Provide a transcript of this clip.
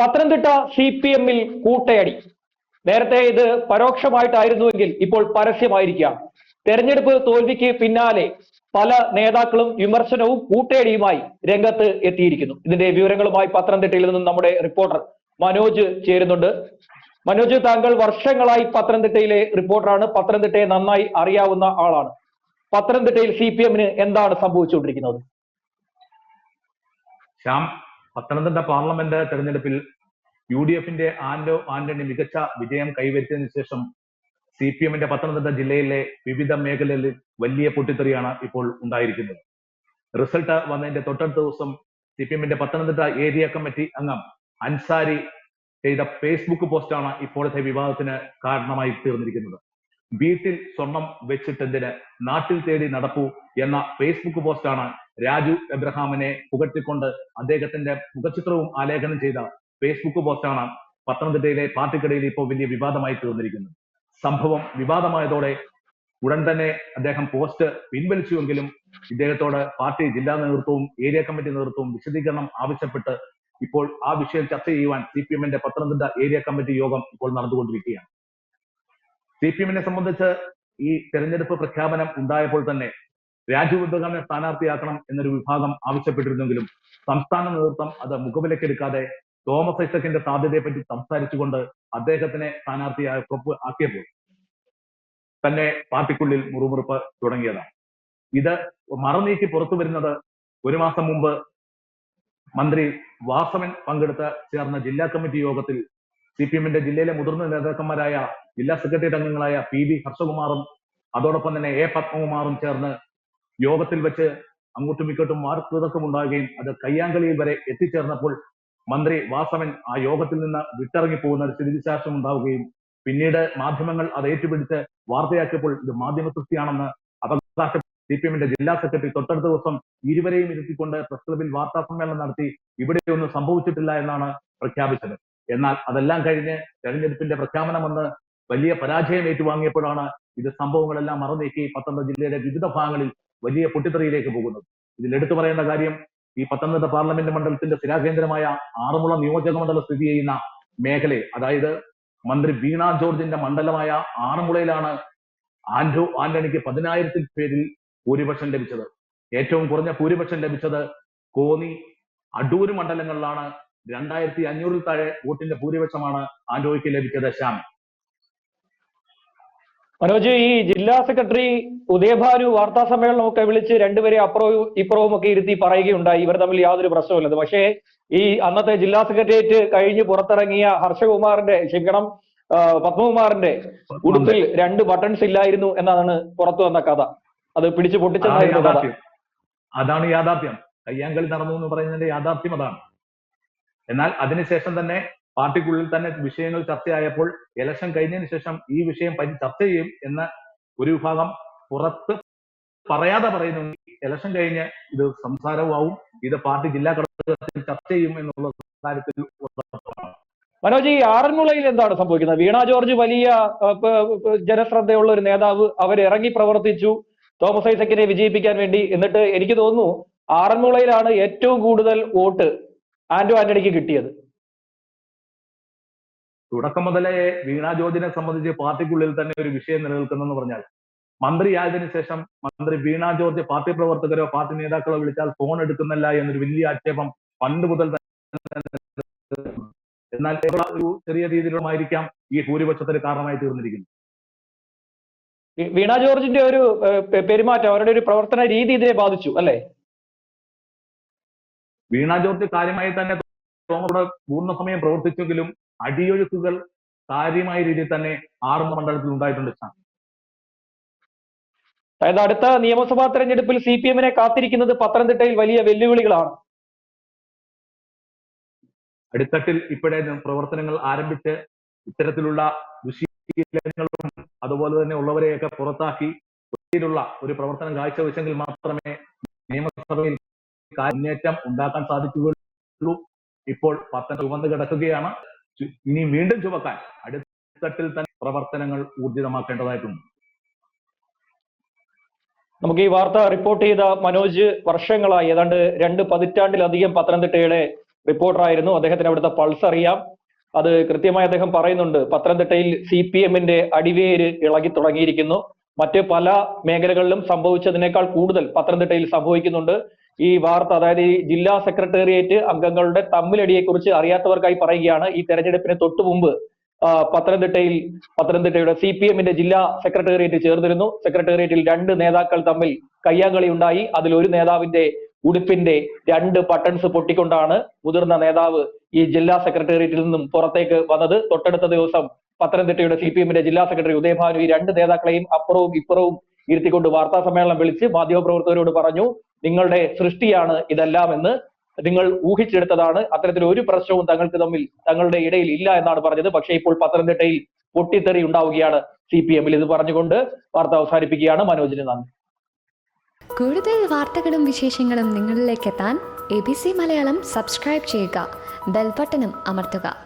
Pathanamthitta C P എമ്മിൽ കൂട്ടയടി. നേരത്തെ ഇത് പരോക്ഷമായിട്ടായിരുന്നുവെങ്കിൽ ഇപ്പോൾ പരസ്യമായിരിക്കാം. തെരഞ്ഞെടുപ്പ് തോൽവിക്ക് പിന്നാലെ പല നേതാക്കളും വിമർശനവും കൂട്ടയടിയുമായി രംഗത്ത് എത്തിയിരിക്കുന്നു. ഇതിന്റെ വിവരങ്ങളുമായി പത്തനംതിട്ടയിൽ നിന്നും നമ്മുടെ റിപ്പോർട്ടർ മനോജ് ചേരുന്നുണ്ട്. മനോജ് താങ്കൾ വർഷങ്ങളായി പത്തനംതിട്ടയിലെ റിപ്പോർട്ടറാണ്. പത്തനംതിട്ടയെ നന്നായി അറിയാവുന്ന ആളാണ്. പത്തനംതിട്ടയിൽ സി പി എമ്മിന് എന്താണ് സംഭവിച്ചുകൊണ്ടിരിക്കുന്നത്? ശ്യാം പത്തനംതിട്ട പാർലമെന്റ് തെരഞ്ഞെടുപ്പിൽ യു ഡി എഫിന്റെ ആന്റോ ആന്റണി മികച്ച വിജയം കൈവരിച്ചതിന് ശേഷം സി പി എമ്മിന്റെ പത്തനംതിട്ട ജില്ലയിലെ വിവിധ മേഖലകളിൽ വലിയ പൊട്ടിത്തെറിയാണ് ഇപ്പോൾ ഉണ്ടായിരിക്കുന്നത്. റിസൾട്ട് വന്നതിന്റെ തൊട്ടടുത്ത ദിവസം സി പി എമ്മിന്റെ പത്തനംതിട്ട ഏരിയ കമ്മിറ്റി അംഗം അൻസാരി ചെയ്ത ഫേസ്ബുക്ക് പോസ്റ്റാണ് ഇപ്പോഴത്തെ വിവാദത്തിന് കാരണമായി തീർന്നിരിക്കുന്നത്. വീട്ടിൽ സ്വർണം വെച്ചിട്ടെന്തിന്? നാട്ടിൽ തേടി നടപ്പൂ എന്ന ഫേസ്ബുക്ക് പോസ്റ്റാണ് രാജു എബ്രഹാമിനെ പുകഴ്ത്തിക്കൊണ്ട് അദ്ദേഹത്തിന്റെ മുഖചിത്രവും ആലേഖനം ചെയ്ത ഫേസ്ബുക്ക് പോസ്റ്റാണ് പത്തനംതിട്ടയിലെ പാർട്ടിക്കിടയിൽ ഇപ്പോൾ വലിയ വിവാദമായി തീർന്നിരിക്കുന്നത്. സംഭവം വിവാദമായതോടെ ഉടൻ തന്നെ അദ്ദേഹം പോസ്റ്റ് പിൻവലിച്ചുവെങ്കിലും ഇദ്ദേഹത്തോട് പാർട്ടി ജില്ലാ നേതൃത്വവും ഏരിയ കമ്മിറ്റി നേതൃത്വവും വിശദീകരണം ആവശ്യപ്പെട്ട് ഇപ്പോൾ ആ വിഷയം ചർച്ച ചെയ്യുവാൻ സി പി എമ്മിന്റെ പത്തനംതിട്ട ഏരിയ കമ്മിറ്റി യോഗം ഇപ്പോൾ നടന്നുകൊണ്ടിരിക്കുകയാണ്. സി പി എമ്മിനെ സംബന്ധിച്ച് ഈ തെരഞ്ഞെടുപ്പ് പ്രഖ്യാപനം ഉണ്ടായപ്പോൾ തന്നെ രാജീവ് ബുദ്ധകാമിനെ സ്ഥാനാർത്ഥിയാക്കണം എന്നൊരു വിഭാഗം ആവശ്യപ്പെട്ടിരുന്നെങ്കിലും സംസ്ഥാന നേതൃത്വം അത് മുഖവിലക്കെടുക്കാതെ തോമസ് ഐസക്കിന്റെ സാധ്യതയെപ്പറ്റി സംസാരിച്ചുകൊണ്ട് അദ്ദേഹത്തിനെ സ്ഥാനാർത്ഥിയായ ആക്കിയപ്പോൾ തന്നെ പാർട്ടിക്കുള്ളിൽ മുറുമുറുപ്പ് തുടങ്ങിയതാണ്. ഇത് മറനീക്കി പുറത്തു വരുന്നത് ഒരു മാസം മുമ്പ് മന്ത്രി വാസവൻ പങ്കെടുത്ത ചേർന്ന ജില്ലാ കമ്മിറ്റി യോഗത്തിൽ സി പി എമ്മിന്റെ ജില്ലയിലെ മുതിർന്ന നേതാക്കന്മാരായ ജില്ലാ സെക്രട്ടേറിയറ്റ് അംഗങ്ങളായ പി ബി ഹർഷകുമാറും അതോടൊപ്പം തന്നെ എ പത്മകുമാറും ചേർന്ന് യോഗത്തിൽ വെച്ച് അങ്ങോട്ടും ഇങ്ങോട്ടും വാർത്തതർക്കം ഉണ്ടാകുകയും അത് കയ്യാങ്കളിയിൽ വരെ എത്തിച്ചേർന്നപ്പോൾ മന്ത്രി വാസവൻ ആ യോഗത്തിൽ നിന്ന് വിട്ടിറങ്ങി പോകുന്ന ഒരു സ്ഥിതിവിശേഷം ഉണ്ടാവുകയും പിന്നീട് മാധ്യമങ്ങൾ അത് ഏറ്റുപിടിച്ച് വാർത്തയാക്കിയപ്പോൾ ഇത് മാധ്യമ സൃഷ്ടിയാണെന്ന് അവകാശ സി പി എമ്മിന്റെ ജില്ലാ സെക്രട്ടറി തൊട്ടടുത്ത ദിവസം ഇരുവരെയും ഇരുത്തിക്കൊണ്ട് പ്രസ് ക്ലബിൽ വാർത്താ സമ്മേളനം നടത്തി ഇവിടെയൊന്നും സംഭവിച്ചിട്ടില്ല എന്നാണ് പ്രഖ്യാപിച്ചത്. എന്നാൽ അതെല്ലാം കഴിഞ്ഞ് തെരഞ്ഞെടുപ്പിന്റെ പ്രഖ്യാപനം വന്ന് വലിയ പരാജയം ഏറ്റുവാങ്ങിയപ്പോഴാണ് ഇത് സംഭവങ്ങളെല്ലാം മറന്നേക്കി പത്തനംതിട്ട ജില്ലയുടെ വിവിധ ഭാഗങ്ങളിൽ വലിയ പൊട്ടിത്തെറിയിലേക്ക് പോകുന്നത്. ഇതിൽ എടുത്തു പറയേണ്ട കാര്യം ഈ പത്തനംതിട്ട പാർലമെന്റ് മണ്ഡലത്തിന്റെ സ്ഥിരാകേന്ദ്രമായ ആറന്മുള നിയോജക മണ്ഡലം സ്ഥിതി ചെയ്യുന്ന മേഖലയിൽ അതായത് മന്ത്രി വീണ ജോർജിന്റെ മണ്ഡലമായ ആറന്മുളയിലാണ് ആൻഡ്രു ആന്റണിക്ക് പതിനായിരത്തിൽ പേരിൽ ഭൂരിപക്ഷം ലഭിച്ചത്. ഏറ്റവും കുറഞ്ഞ ഭൂരിപക്ഷം ലഭിച്ചത് കോന്നി അടൂര് മണ്ഡലങ്ങളിലാണ്. രണ്ടായിരത്തി അഞ്ഞൂറിൽ താഴെ വോട്ടിന്റെ ഭൂരിപക്ഷമാണ് ആൻഡ്രോയ്ക്ക് ലഭിച്ചത് ശ്യാം. മനോജ് ഈ ജില്ലാ സെക്രട്ടറി ഉദയഭാനു വാർത്താ സമ്മേളനമൊക്കെ വിളിച്ച് രണ്ടുപേരെ അപ്പുറവും ഇപ്പുറവും ഒക്കെ ഇരുത്തി പറയുകയുണ്ടായി. ഇവർ തമ്മിൽ യാതൊരു പ്രശ്നമില്ലെന്ന് പക്ഷേ ഈ അന്നത്തെ ജില്ലാ സെക്രട്ടേറിയറ്റ് കഴിഞ്ഞ് പുറത്തിറങ്ങിയ ഹർഷകുമാറിന്റെ ക്ഷമിക്കണം പത്മകുമാറിന്റെ ഉടുപ്പിൽ രണ്ട് ബട്ടൺസ് ഇല്ലായിരുന്നു എന്നാണ് പുറത്തു വന്ന കഥ. അത് പിടിച്ചു അതാണ് പൊട്ടിച്ചതായിരുന്നു കഥ. യാഥാർത്ഥ്യം. അതാണ് യാഥാർത്ഥ്യം. കയ്യാങ്കളി നടന്നു എന്ന് പറയുന്നതിന്റെ യാഥാർത്ഥ്യം അതാണ്. എന്നാൽ അതിനുശേഷം തന്നെ പാർട്ടിക്കുള്ളിൽ തന്നെ വിഷയങ്ങൾ ചർച്ചയായപ്പോൾ ഇലക്ഷൻ കഴിഞ്ഞതിന് ശേഷം ഈ വിഷയം ചർച്ച ചെയ്യും എന്ന ഒരു വിഭാഗം പുറത്ത് പറയാതെ പറയുന്നു. ഇലക്ഷൻ കഴിഞ്ഞ് ഇത് സംസാരവും ഇത് പാർട്ടി ജില്ലാ ഘടകത്തിൽ ചർച്ച ചെയ്യും എന്നുള്ള കാര്യത്തിൽ. മനോജ് ഈ ആറന്മുളയിൽ എന്താണ് സംഭവിക്കുന്നത്? വീണ ജോർജ് വലിയ ജനശ്രദ്ധയുള്ള ഒരു നേതാവ് അവർ ഇറങ്ങി പ്രവർത്തിച്ചു. തോമസ് ഐസക്കിനെ വിജയിപ്പിക്കാൻ വേണ്ടി. എന്നിട്ട് എനിക്ക് തോന്നുന്നു ആറന്മുളയിലാണ് ഏറ്റവും കൂടുതൽ വോട്ട് ആന്റോ ആന്റണിക്ക് കിട്ടിയത്. തുടക്കം മുതലേ വീണാ ജോർജിനെ സംബന്ധിച്ച് പാർട്ടിക്കുള്ളിൽ തന്നെ ഒരു വിഷയം നിലനിൽക്കുന്നെന്ന് പറഞ്ഞാൽ മന്ത്രിയായതിനു ശേഷം മന്ത്രി വീണാ ജോർജ് പാർട്ടി പ്രവർത്തകരോ പാർട്ടി നേതാക്കളോ വിളിച്ചാൽ ഫോൺ എടുക്കുന്നില്ല എന്നൊരു വലിയ ആക്ഷേപം പണ്ട് മുതൽ എന്നാൽ ഒരു ചെറിയ രീതിയിലുമായിരിക്കാം ഈ ഭൂരിപക്ഷത്തിന് കാരണമായി തീർന്നിരിക്കുന്നത്. വീണാ വീണ ജോർജിന്റെ ഒരു പെരുമാറ്റം അവരുടെ ഒരു പ്രവർത്തന രീതി ഇതിനെ ബാധിച്ചു അല്ലേ? വീണാ ജോർജ് കാര്യമായി തന്നെ തോമസ് പൂർണ സമയം പ്രവർത്തിച്ചെങ്കിലും അടിയൊഴുക്കുകൾ കാര്യമായ രീതിയിൽ തന്നെ ആറുന്ന മണ്ഡലത്തിൽ ഉണ്ടായിട്ടുണ്ട്. അതായത് അടുത്ത നിയമസഭാ തെരഞ്ഞെടുപ്പിൽ സി പി എമ്മിനെ കാത്തിരിക്കുന്നത് പത്തനംതിട്ടയിൽ വലിയ വെല്ലുവിളികളാണ്. അടിത്തട്ടിൽ ഇപ്പോഴേ പ്രവർത്തനങ്ങൾ ആരംഭിച്ച് ഇത്തരത്തിലുള്ള ദുശീലങ്ങളും അതുപോലെ തന്നെ ഉള്ളവരെയൊക്കെ പുറത്താക്കി രീതിയിലുള്ള ഒരു പ്രവർത്തനം കാഴ്ചവെച്ചെങ്കിൽ മാത്രമേ നിയമസഭയിൽ മുന്നേറ്റം ഉണ്ടാക്കാൻ സാധിക്കുകയുള്ളൂ. ഇപ്പോൾ പത്തനം ചുവന്ന് കിടക്കുകയാണ് ഇനി വീണ്ടും ചുമക്കാൻ അടിത്തട്ടിൽ തന്നെ പ്രവർത്തനങ്ങൾ ഊർജിതമാക്കേണ്ടതായിട്ടുണ്ട്. നമുക്ക് ഈ വാർത്ത റിപ്പോർട്ട് ചെയ്ത മനോജ് വർഷങ്ങളായി ഏതാണ്ട് രണ്ട് പതിറ്റാണ്ടിലധികം പത്തനംതിട്ടയുടെ റിപ്പോർട്ടറായിരുന്നു അദ്ദേഹത്തിന് അവിടുത്തെ പൾസ് അറിയാം. അത് കൃത്യമായി അദ്ദേഹം പറയുന്നുണ്ട്. പത്തനംതിട്ടയിൽ സി പി എമ്മിന്റെ അടിവേര് ഇളകി തുടങ്ങിയിരിക്കുന്നു. മറ്റ് പല മേഖലകളിലും സംഭവിച്ചതിനേക്കാൾ കൂടുതൽ പത്തനംതിട്ടയിൽ സംഭവിക്കുന്നുണ്ട്. ഈ വാർത്ത അതായത് ഈ ജില്ലാ സെക്രട്ടേറിയറ്റ് അംഗങ്ങളുടെ തമ്മിലടിയെ കുറിച്ച് അറിയാത്തവർക്കായി പറയുകയാണ്. ഈ തെരഞ്ഞെടുപ്പിന് തൊട്ടു മുമ്പ് പത്തനംതിട്ടയിൽ പത്തനംതിട്ടയുടെ സി പി എമ്മിന്റെ ജില്ലാ സെക്രട്ടേറിയറ്റ് ചേർന്നിരുന്നു. സെക്രട്ടേറിയറ്റിൽ രണ്ട് നേതാക്കൾ തമ്മിൽ കയ്യാങ്കളി ഉണ്ടായി. അതിൽ ഒരു നേതാവിന്റെ ഉടുപ്പിന്റെ രണ്ട് ബട്ടൺസ് പൊട്ടിക്കൊണ്ടാണ് മുതിർന്ന നേതാവ് ഈ ജില്ലാ സെക്രട്ടേറിയറ്റിൽ നിന്നും പുറത്തേക്ക് വന്നത്. തൊട്ടടുത്ത ദിവസം പത്തനംതിട്ടയുടെ സി പി എമ്മിന്റെ ജില്ലാ സെക്രട്ടറി ഉദയഭാനു ഈ രണ്ട് നേതാക്കളെയും അപ്പുറവും ഇപ്പുറവും ഇരുത്തിക്കൊണ്ട് വാർത്താ സമ്മേളനം വിളിച്ച് മാധ്യമപ്രവർത്തകരോട് പറഞ്ഞു നിങ്ങളുടെ സൃഷ്ടിയാണ് ഇതെല്ലാം എന്ന് നിങ്ങൾ ഊഹിച്ചെടുത്തതാണ്. അത്തരത്തിൽ ഒരു പ്രശ്നവും തങ്ങൾക്ക് തമ്മിൽ തങ്ങളുടെ ഇടയിൽ ഇല്ല എന്നാണ് പറഞ്ഞത്. പക്ഷേ ഇപ്പോൾ പത്തനംതിട്ടയിൽ പൊട്ടിത്തെറി ഉണ്ടാവുകയാണ് സി പി എമ്മിൽ ഇത് പറഞ്ഞുകൊണ്ട് വാർത്ത അവസാനിപ്പിക്കുകയാണ്. മനോജിന് നന്ദി. കൂടുതൽ വാർത്തകളും വിശേഷങ്ങളും നിങ്ങളിലേക്ക് എത്താൻ A B C Malayalam subscribe ചെയ്യുക. ബെൽബട്ടനും അമർത്തുക.